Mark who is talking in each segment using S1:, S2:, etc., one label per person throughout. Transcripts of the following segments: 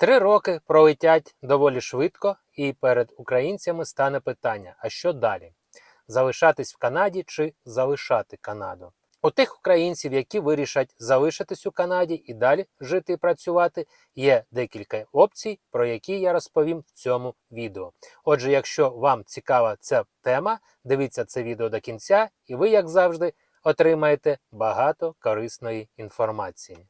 S1: Три роки пролетять доволі швидко, і перед українцями стане питання: а що далі? Залишатись в Канаді чи залишати Канаду? У тих українців, які вирішать залишитись у Канаді і далі жити і працювати, є декілька опцій, про які я розповім в цьому відео. Отже, якщо вам цікава ця тема, дивіться це відео до кінця, і ви, як завжди, отримаєте багато корисної інформації.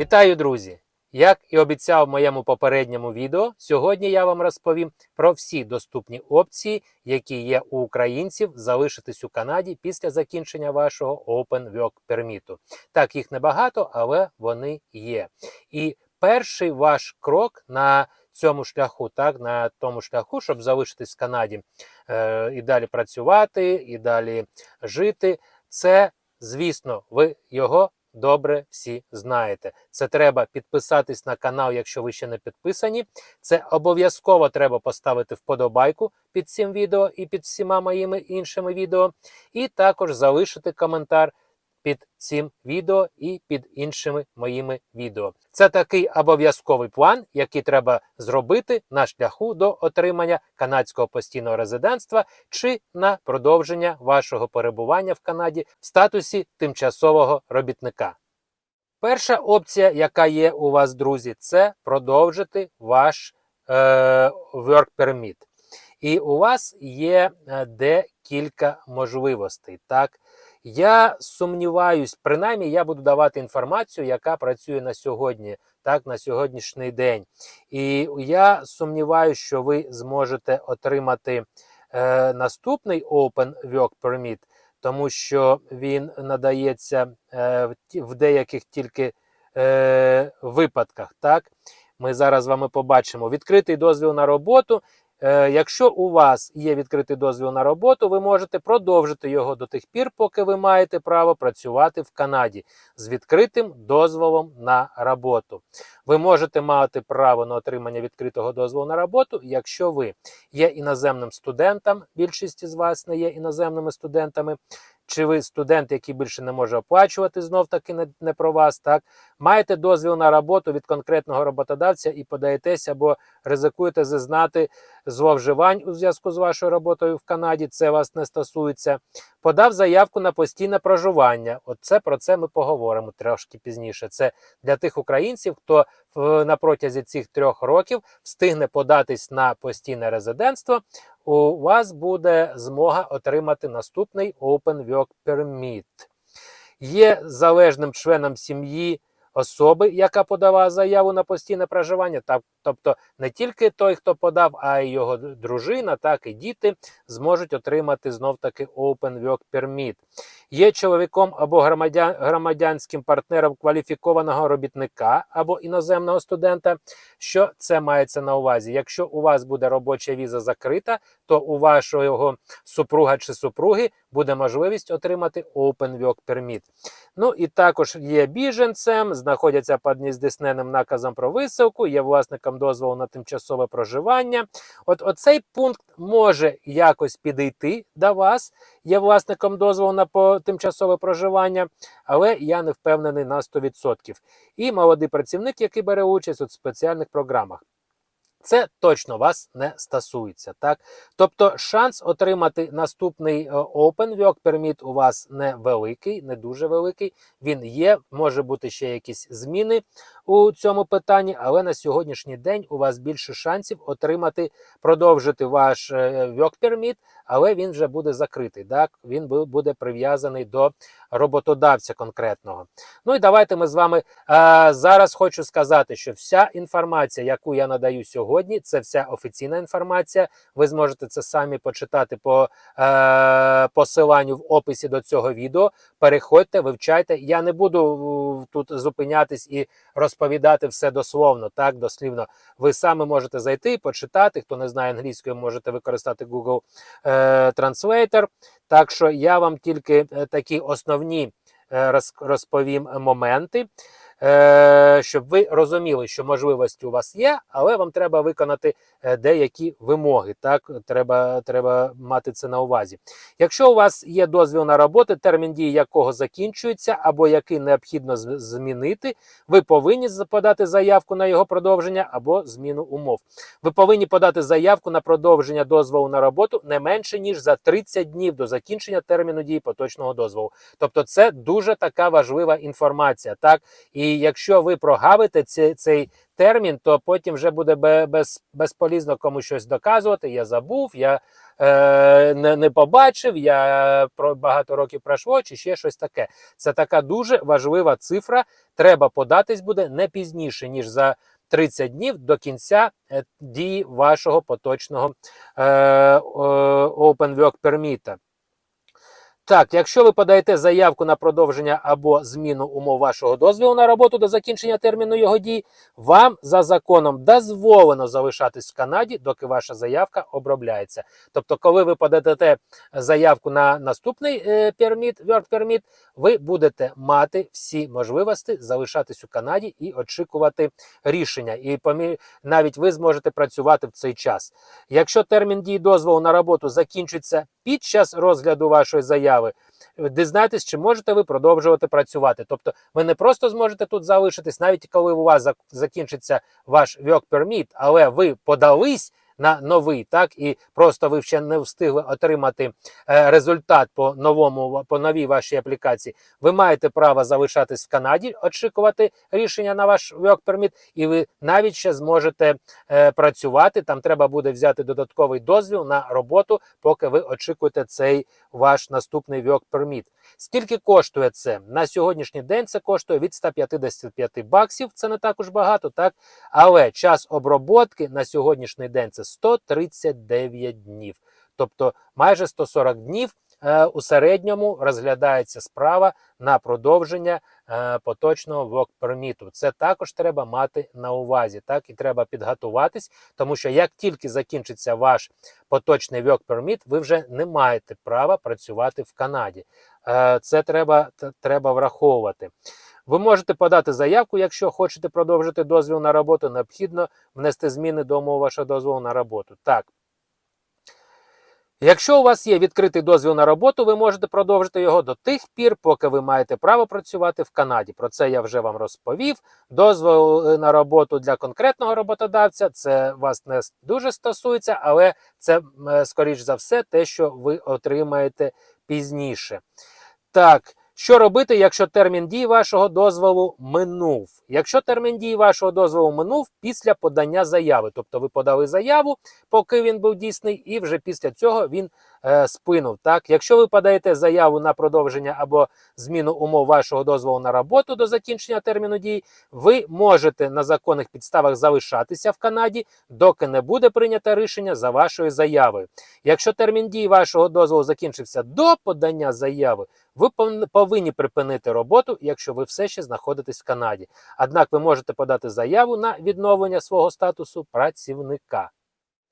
S1: Вітаю, друзі! Як і обіцяв в моєму попередньому відео, сьогодні я вам розповім про всі доступні опції, які є у українців залишитись у Канаді після закінчення вашого Open Work Permit. Так, їх небагато, але вони є. І перший ваш крок на цьому шляху, так, на тому шляху, щоб залишитись в Канаді е, і далі працювати, і далі жити, це, звісно, ви його добре всі знаєте. Це треба підписатись на канал, якщо ви ще не підписані. Це обов'язково треба поставити вподобайку під цим відео і під всіма моїми іншими відео. І також залишити коментар під цим відео і під іншими моїми відео. Це такий обов'язковий план, який треба зробити на шляху до отримання канадського постійного резидентства чи на продовження вашого перебування в Канаді в статусі тимчасового робітника. Перша опція, яка є у вас, друзі, це продовжити ваш е, work permit. І у вас є е, декілька можливостей. Так, я сумніваюсь, принаймні я буду давати інформацію, яка працює на сьогодні, так, на сьогоднішній день. І я сумніваюся, що ви зможете отримати е, наступний Open Work Permit, тому що він надається е, в, деяких тільки е, випадках. Так? Ми зараз з вами побачимо відкритий дозвіл на роботу. Е, Якщо у вас є відкритий дозвіл на роботу, ви можете продовжити його до тих пір, поки ви маєте право працювати в Канаді з відкритим дозволом на роботу. Ви можете мати право на отримання відкритого дозволу на роботу, якщо ви є іноземним студентом, більшість з вас не є іноземними студентами. Чи ви студент, який більше не може оплачувати, знов таки не, не про вас, так маєте дозвіл на роботу від конкретного роботодавця і подаєтесь або ризикуєте зазнати зловживань у зв'язку з вашою роботою в Канаді. Це вас не стосується. Подав заявку на постійне проживання. От це про це ми поговоримо трошки пізніше. Це для тих українців, хто на протязі цих трьох років встигне податись на постійне резидентство. У вас буде змога отримати наступний Open Work Permit. Є залежним членом сім'ї особи, яка подала заяву на постійне проживання. Так, тобто не тільки той, хто подав, а й його дружина, так і діти зможуть отримати знов таки Open Work Permit. Є чоловіком або громадян, громадянським партнером кваліфікованого робітника або іноземного студента. Що це мається на увазі? Якщо у вас буде робоча віза закрита, то у вашого супруга чи супруги буде можливість отримати Open Work Permit. Ну і також є біженцем, знаходяться під нездійсненним наказом про висилку, є власником дозволу на тимчасове проживання. От оцей пункт може якось підійти до вас, є власником дозволу на тимчасове проживання, але я не впевнений на 100%. І молодий працівник, який бере участь у спеціальних програмах. Це точно вас не стосується, так? Тобто шанс отримати наступний е, Open Work Permit у вас не великий, не дуже великий. Він є, може бути ще якісь зміни у цьому питанні, але на сьогоднішній день у вас більше шансів отримати, продовжити ваш е, Work Permit, але він вже буде закритий. Так? Він буде прив'язаний до роботодавця конкретного. Ну і давайте ми з вами е, зараз хочу сказати, що вся інформація, яку я надаю сьогодні, це вся офіційна інформація. Ви зможете це самі почитати по е, посиланню в описі до цього відео. Переходьте, вивчайте. Я не буду е, тут зупинятись і розповідати все дословно, так дослівно. Ви самі можете зайти і почитати. Хто не знає англійської, можете використати Google е, Translator. Так що я вам тільки е, такі основні е, розповім моменти. Е, щоб ви розуміли, що можливості у вас є, але вам треба виконати е, деякі вимоги. Так, треба, треба мати це на увазі. Якщо у вас є дозвіл на роботу, термін дії якого закінчується, або який необхідно змінити, ви повинні подати заявку на його продовження або зміну умов. Ви повинні подати заявку на продовження дозволу на роботу не менше ніж за 30 днів до закінчення терміну дії поточного дозволу. Тобто, це дуже така важлива інформація. Так, і якщо ви прогавите цей, цей термін, то потім вже буде без, безполізно комусь щось доказувати. Я забув, я е, не, не побачив, я про багато років пройшло, чи ще щось таке. Це така дуже важлива цифра. Треба податись буде не пізніше, ніж за 30 днів до кінця е, дії вашого поточного е, е, Open Work Permit. Так, якщо ви подаєте заявку на продовження або зміну умов вашого дозволу на роботу до закінчення терміну його дії, вам за законом дозволено залишатись в Канаді, доки ваша заявка обробляється. Тобто, коли ви подадете заявку на наступний е, перміт, work permit, ви будете мати всі можливості залишатись у Канаді і очікувати рішення. І помі... навіть ви зможете працювати в цей час. Якщо термін дії дозволу на роботу закінчиться під час розгляду вашої заяви, дізнайтесь, чи можете ви продовжувати працювати. Тобто, ви не просто зможете тут залишитись, навіть коли у вас закінчиться ваш work permit, але ви подались. На новий, так і просто ви ще не встигли отримати е, результат по новому по новій вашій аплікації. Ви маєте право залишатись в Канаді, очікувати рішення на ваш work permit, і ви навіть ще зможете е, працювати. Там треба буде взяти додатковий дозвіл на роботу, поки ви очікуєте цей ваш наступний work permit. Скільки коштує це? На сьогоднішній день це коштує від 155 баксів. Це не також багато, так? Але час оброботки на сьогоднішній день це 139 днів. Тобто майже 140 днів е, у середньому розглядається справа на продовження е, поточного permit. Це також треба мати на увазі. Так і треба підготуватись, тому що як тільки закінчиться ваш поточний permit, ви вже не маєте права працювати в Канаді. Е, Це треба, треба враховувати. Ви можете подати заявку, якщо хочете продовжити дозвіл на роботу, необхідно внести зміни до умов вашого дозволу на роботу. Так. Якщо у вас є відкритий дозвіл на роботу, ви можете продовжити його до тих пір, поки ви маєте право працювати в Канаді. Про це я вже вам розповів. Дозвіл е, на роботу для конкретного роботодавця це вас не дуже стосується, але це, е, скоріш за все, те, що ви отримаєте пізніше. Так, що робити, якщо термін дії вашого дозволу минув? Якщо термін дії вашого дозволу минув після подання заяви, тобто ви подали заяву, поки він був дійсний, і вже після цього він е, спинув. Так, якщо ви подаєте заяву на продовження або зміну умов вашого дозволу на роботу до закінчення терміну дії, ви можете на законних підставах залишатися в Канаді, доки не буде прийнято рішення за вашою заявою. Якщо термін дії вашого дозволу закінчився до подання заяви, ви пов- повинні припинити роботу, якщо ви все ще знаходитесь в Канаді. Однак ви можете подати заяву на відновлення свого статусу працівника.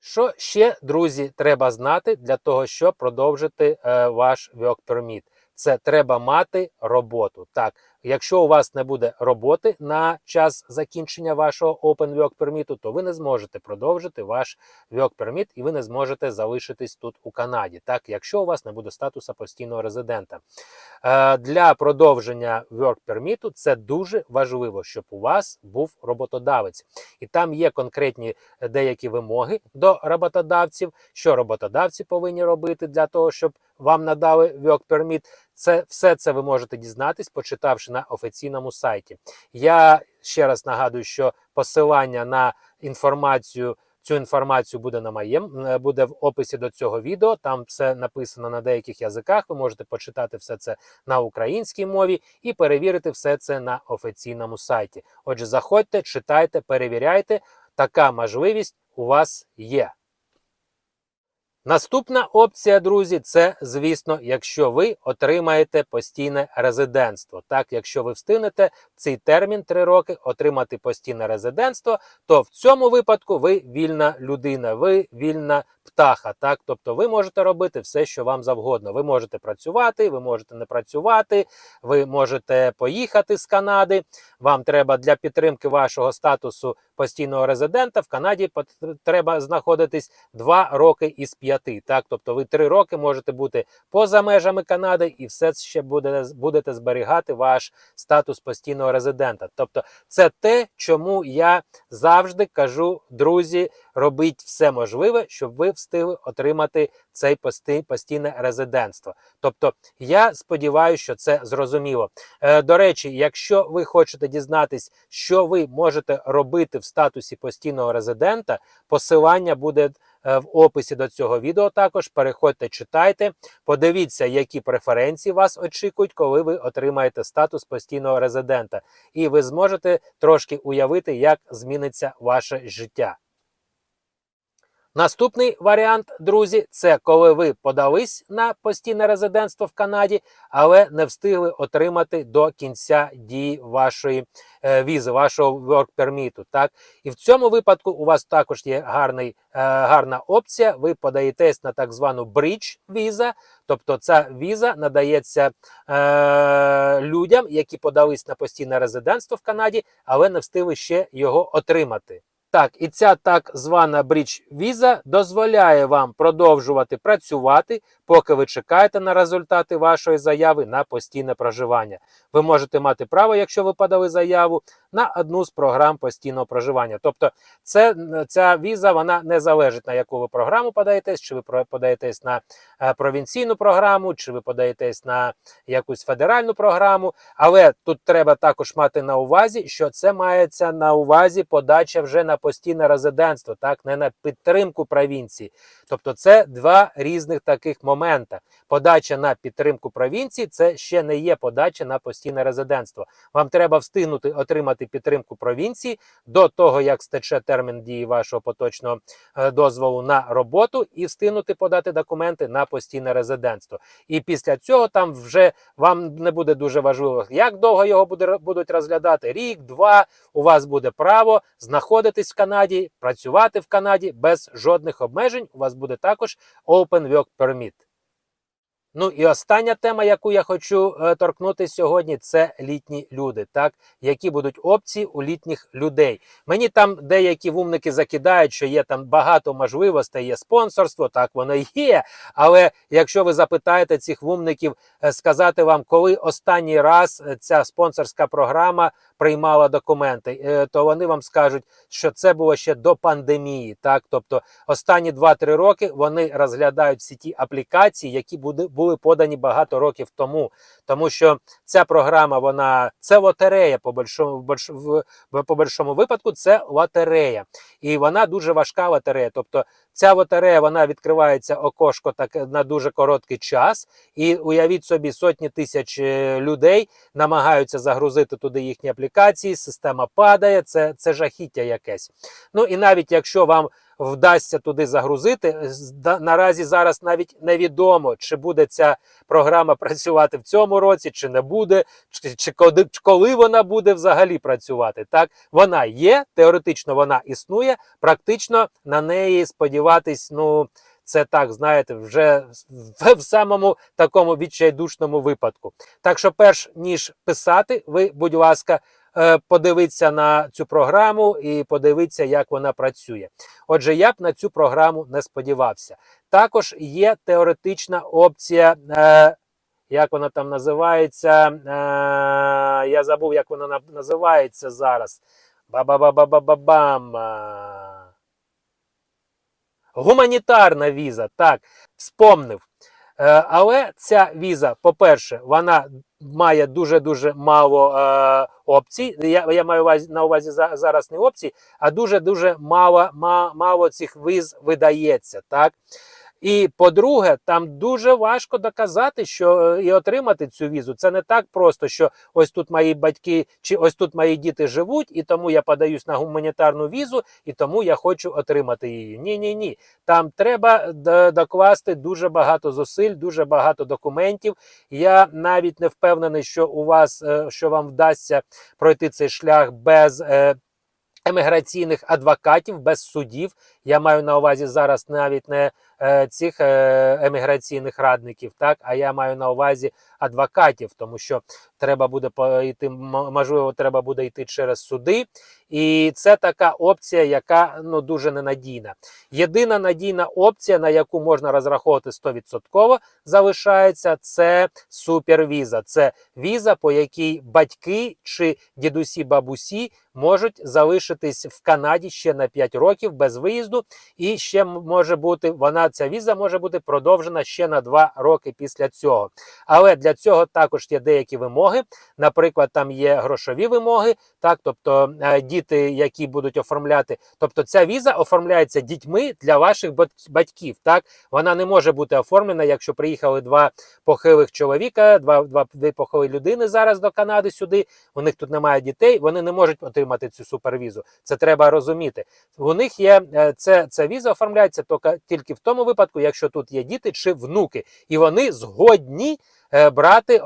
S1: Що ще, друзі, треба знати для того, щоб продовжити е, ваш work permit? Це треба мати роботу. Так, якщо у вас не буде роботи на час закінчення вашого Open Work Permit, то ви не зможете продовжити ваш Work Permit і ви не зможете залишитись тут у Канаді. Так, якщо у вас не буде статусу постійного резидента. Е, для продовження Work Permit це дуже важливо, щоб у вас був роботодавець. І там є конкретні деякі вимоги до роботодавців, що роботодавці повинні робити для того, щоб вам надали Work Permit. Це все це ви можете дізнатись, почитавши на офіційному сайті. Я ще раз нагадую, що посилання на інформацію. Цю інформацію буде на моєму буде в описі до цього відео. Там все написано на деяких язиках. Ви можете почитати все це на українській мові і перевірити все це на офіційному сайті. Отже, заходьте, читайте, перевіряйте. Така можливість у вас є. Наступна опція, друзі, це, звісно, якщо ви отримаєте постійне резидентство. Так, якщо ви встигнете цей термін 3 роки отримати постійне резидентство, то в цьому випадку ви вільна людина, ви вільна птаха. Так, тобто ви можете робити все, що вам завгодно. Ви можете працювати, ви можете не працювати, ви можете поїхати з Канади. Вам треба для підтримки вашого статусу постійного резидента в Канаді треба знаходитись 2 роки із 5. Так, тобто ви 3 роки можете бути поза межами Канади і все ще буде, будете зберігати ваш статус постійного резидента. Тобто, це те, чому я завжди кажу, друзі, робіть все можливе, щоб ви встигли отримати цей постійне резидентство. Тобто, я сподіваюся, що це зрозуміло. Е, до речі, якщо ви хочете дізнатись, що ви можете робити в статусі постійного резидента, посилання буде е, в описі до цього відео. Також переходьте, читайте, подивіться, які преференції вас очікують, коли ви отримаєте статус постійного резидента, і ви зможете трошки уявити, як зміниться ваше життя. Наступний варіант, друзі, це коли ви подались на постійне резидентство в Канаді, але не встигли отримати до кінця дії вашої е, візи, вашого work permit, Так і в цьому випадку у вас також є гарний, е, гарна опція. Ви подаєтесь на так звану bridge віза, тобто ця віза надається е, людям, які подались на постійне резидентство в Канаді, але не встигли ще його отримати. Так, і ця так звана брідж віза дозволяє вам продовжувати працювати, поки ви чекаєте на результати вашої заяви на постійне проживання. Ви можете мати право, якщо ви подали заяву, на одну з програм постійного проживання. Тобто, це, ця віза вона не залежить на яку ви програму подаєтесь, чи ви подаєтесь на е, провінційну програму, чи ви подаєтесь на якусь федеральну програму. Але тут треба також мати на увазі, що це мається на увазі подача вже на постійне резидентство, так не на підтримку провінції. Тобто, це два різних таких момента. Подача на підтримку провінції це ще не є подача на постійне резидентство. Вам треба встигнути отримати підтримку провінції до того, як стече термін дії вашого поточного е, дозволу на роботу, і встигнути подати документи на постійне резидентство. І після цього там вже вам не буде дуже важливо, як довго його буде, будуть розглядати. Рік, два. У вас буде право знаходитись в Канаді, працювати в Канаді без жодних обмежень. У вас буде також Open Work Permit. Ну і остання тема, яку я хочу е, торкнути сьогодні, це літні люди, так які будуть опції у літніх людей. Мені там деякі вумники закидають, що є там багато можливостей, є спонсорство, так воно є. Але якщо ви запитаєте цих вумників е, сказати вам, коли останній раз е, ця спонсорська програма приймала документи, е, то вони вам скажуть, що це було ще до пандемії. Так, тобто останні 2-3 роки вони розглядають всі ті аплікації, які були, подані багато років тому. Тому що ця програма, вона це лотерея по большому, по большому випадку, це лотерея. І вона дуже важка лотерея. Тобто ця лотерея вона відкривається окошко так на дуже короткий час. І уявіть собі, сотні тисяч е, людей намагаються загрузити туди їхні аплікації, система падає, це, це жахіття якесь. Ну і навіть якщо вам вдасться туди загрузити, наразі зараз навіть невідомо, чи буде ця програма працювати в цьому році, чи не буде, чи, чи коли, вона буде взагалі працювати. Так, вона є, теоретично вона існує, практично на неї сподіватись, ну. Це так, знаєте, вже в самому такому відчайдушному випадку. Так що, перш ніж писати, ви, будь ласка, е, подивіться на цю програму і подивіться, як вона працює. Отже, я б на цю програму не сподівався. Також є теоретична опція. Е, як вона там називається? Е, я забув, як вона називається зараз. Ба-ба-ба-ба-ба-бам. Е, Гуманітарна віза, так, вспомнив. Е, але ця віза, по-перше, вона має дуже-дуже мало е, опцій. Я, я маю увазі- на увазі за- зараз не опцій, а дуже-дуже мало, ма- мало цих віз видається. Так? І по-друге, там дуже важко доказати, що е, і отримати цю візу. Це не так просто, що ось тут мої батьки чи ось тут мої діти живуть, і тому я подаюсь на гуманітарну візу, і тому я хочу отримати її. Ні, ні, ні. Там треба докласти дуже багато зусиль, дуже багато документів. Я навіть не впевнений, що у вас е, що вам вдасться пройти цей шлях без. е, Еміграційних адвокатів без судів. Я маю на увазі зараз навіть не е, цих е, еміграційних радників, так а я маю на увазі адвокатів, тому що треба буде йти, можливо, треба буде йти через суди. І це така опція, яка ну дуже ненадійна. Єдина надійна опція, на яку можна розраховувати 100% залишається, це супервіза. Це віза, по якій батьки чи дідусі бабусі можуть залишитись в Канаді ще на 5 років без виїзду, і ще може бути вона ця віза може бути продовжена ще на 2 роки після цього. Але для цього також є деякі вимоги. Наприклад, там є грошові вимоги, так тобто е, діти, які будуть оформляти, тобто ця віза оформляється дітьми для ваших батьків. Так вона не може бути оформлена, якщо приїхали два похилих чоловіка, два, два дві похилі людини зараз до Канади сюди. У них тут немає дітей, вони не можуть отримати цю супервізу. Це треба розуміти. У них є е, це, ця віза оформляється тільки в тому випадку, якщо тут є діти чи внуки, і вони згодні е, брати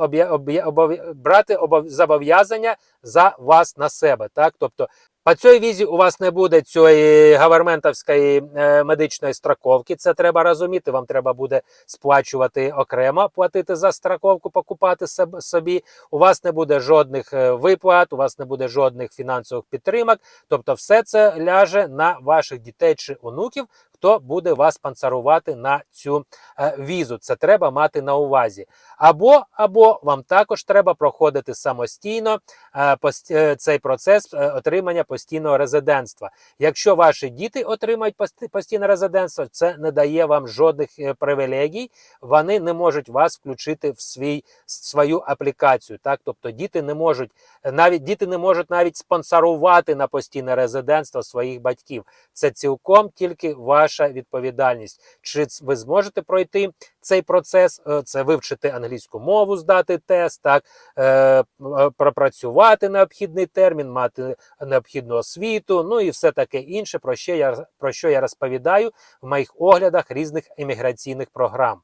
S1: брати зобов'язання за вас на себе. Так, тобто. По цій візі у вас не буде цієї гаверментовської е, медичної страховки. Це треба розуміти. Вам треба буде сплачувати окремо, платити за страховку, покупати собі. У вас не буде жодних е, виплат, у вас не буде жодних фінансових підтримок. Тобто, все це ляже на ваших дітей чи онуків, хто буде вас спонсорувати на цю е, візу. Це треба мати на увазі. Або, або вам також треба проходити самостійно е, е, цей процес отримання постійного резидентства. Якщо ваші діти отримають постійне резидентство, це не дає вам жодних привілегій. Вони не можуть вас включити в свій свою аплікацію. Так, тобто діти не можуть навіть діти не можуть навіть спонсорувати на постійне резидентство своїх батьків. Це цілком тільки ваша відповідальність. Чи ви зможете пройти цей процес? Е, Це вивчити англійську мову, здати тест, так е, е, пропрацювати необхідний термін, мати необхідну освіту, ну і все таке інше, про що я про що я розповідаю в моїх оглядах різних еміграційних програм.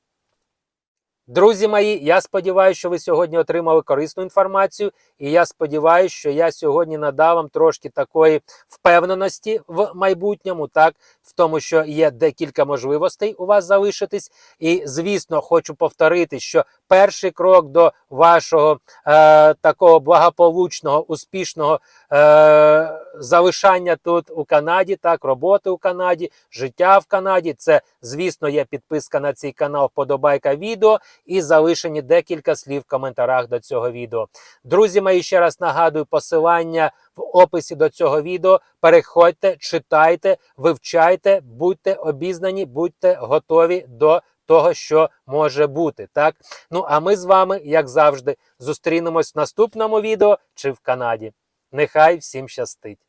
S1: Друзі мої, я сподіваюся, що ви сьогодні отримали корисну інформацію, і я сподіваюся, що я сьогодні надав вам трошки такої впевненості в майбутньому, так в тому, що є декілька можливостей у вас залишитись. І звісно, хочу повторити, що перший крок до вашого е, такого благополучного, успішного е, залишання тут у Канаді, так, роботи у Канаді, життя в Канаді. Це, звісно, є підписка на цей канал, вподобайка відео і залишені декілька слів в коментарях до цього відео. Друзі мої, ще раз нагадую посилання в описі до цього відео. Переходьте, читайте, вивчайте, будьте обізнані, будьте готові до того, що може бути. Так, ну а ми з вами, як завжди, зустрінемось в наступному відео чи в Канаді. Нехай всім щастить!